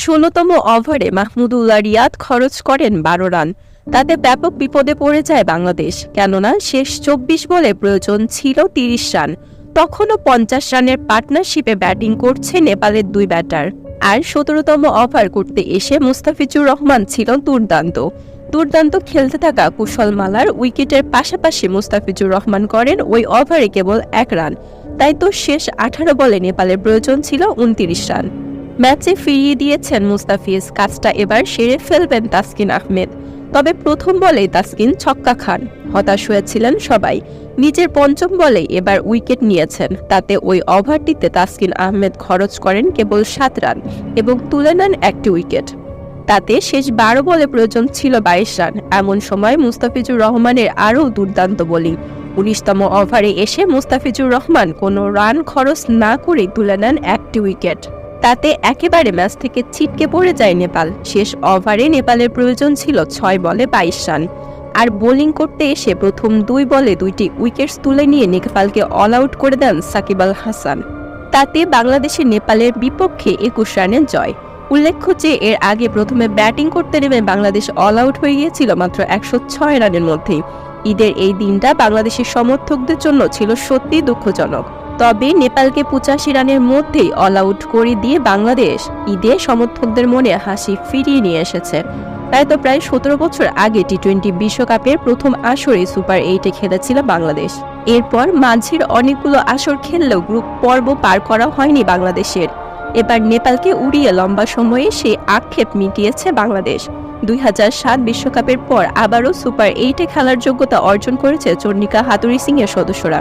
ষোলোতম ওভারে মাহমুদুল্লাহ রিয়াদ খরচ করেন বারো রান। তাতে ব্যাপক বিপদে পড়ে যায় বাংলাদেশ, কেননা শেষ চব্বিশ বলে প্রয়োজন ছিল তিরিশ রান। তখনও পঞ্চাশ রানের পার্টনারশিপে ব্যাটিং করছে নেপালের দুই ব্যাটার। আর সতেরোতম ওভার করতে এসে মুস্তাফিজুর রহমান ছিল দুর্দান্ত। দুর্দান্ত খেলতে থাকা কুশল মালার উইকেটের পাশাপাশি মুস্তাফিজুর রহমান করেন ওই ওভারে কেবল এক রান। তাই তো শেষ আঠারো বলে নেপালের প্রয়োজন ছিল উনতিরিশ রান। ম্যাচে ফিরিয়ে দিয়েছেন মুস্তাফিজ, কাজটা এবার সেরে ফেলবেন তাসকিন আহমেদ। তবে প্রথম বলেই তাসকিন ছক্কা খান। হতাশ হয়েছিলেন সবাই। নিজের পঞ্চম বলেই এবার উইকেট নিয়েছেন। তাতে ওই ওভারটিতে তাসকিন আহমেদ খরচ করেন কেবল সাত রান এবং তুলে নেন একটি উইকেট। তাতে শেষ বারো বলে প্রয়োজন ছিল বাইশ রান। এমন সময় মুস্তাফিজুর রহমানের আরও দুর্দান্ত বোলিং। উনিশতম ওভারে এসে মুস্তাফিজুর রহমান কোনো রান খরচ না করেই তুলে নেন একটি উইকেট। তাতে একেবারে ম্যাচ থেকে ছিটকে পড়ে যায় নেপাল। শেষ ওভারে নেপালের প্রয়োজন ছিল ছয় বলে বাইশ রান। আর বোলিং করতে এসে প্রথম দুই বলে দুইটি উইকেটস তুলে নিয়ে নেপালকে অল আউট করে দেন সাকিব আল হাসান। তাতে বাংলাদেশের নেপালের বিপক্ষে একুশ রানের জয়। উল্লেখ্য যে, এর আগে প্রথমে ব্যাটিং করতে নেমে বাংলাদেশ অল আউট হয়ে গিয়েছিল মাত্র একশো ছয় রানের মধ্যেই। ঈদের এই দিনটা বাংলাদেশের সমর্থকদের জন্য ছিল সত্যি দুঃখজনক। তবে নেপালকে পঁচাশি রানের মধ্যেই অল আউট করে দিয়ে বাংলাদেশ ঈদে সমর্থকদের মনে হাসি ফিরিয়ে নিয়ে এসেছে। তাই তো প্রায় সতেরো বছর আগে টি টোয়েন্টি বিশ্বকাপের প্রথম আসরে সুপার এইটে খেলেছিল বাংলাদেশ। এরপর মাঝির অনেকগুলো আসর খেললেও গ্রুপ পর্ব পার করা হয়নি বাংলাদেশের। এবার নেপালকে উড়িয়ে লম্বা সময়ে সেই আক্ষেপ মিটিয়েছে বাংলাদেশ। দুই সাত বিশ্বকাপের পর আবারও সুপার এইটে খেলার যোগ্যতা অর্জন করেছে চন্ডিকা হাতুরি সিং এর সদস্যরা।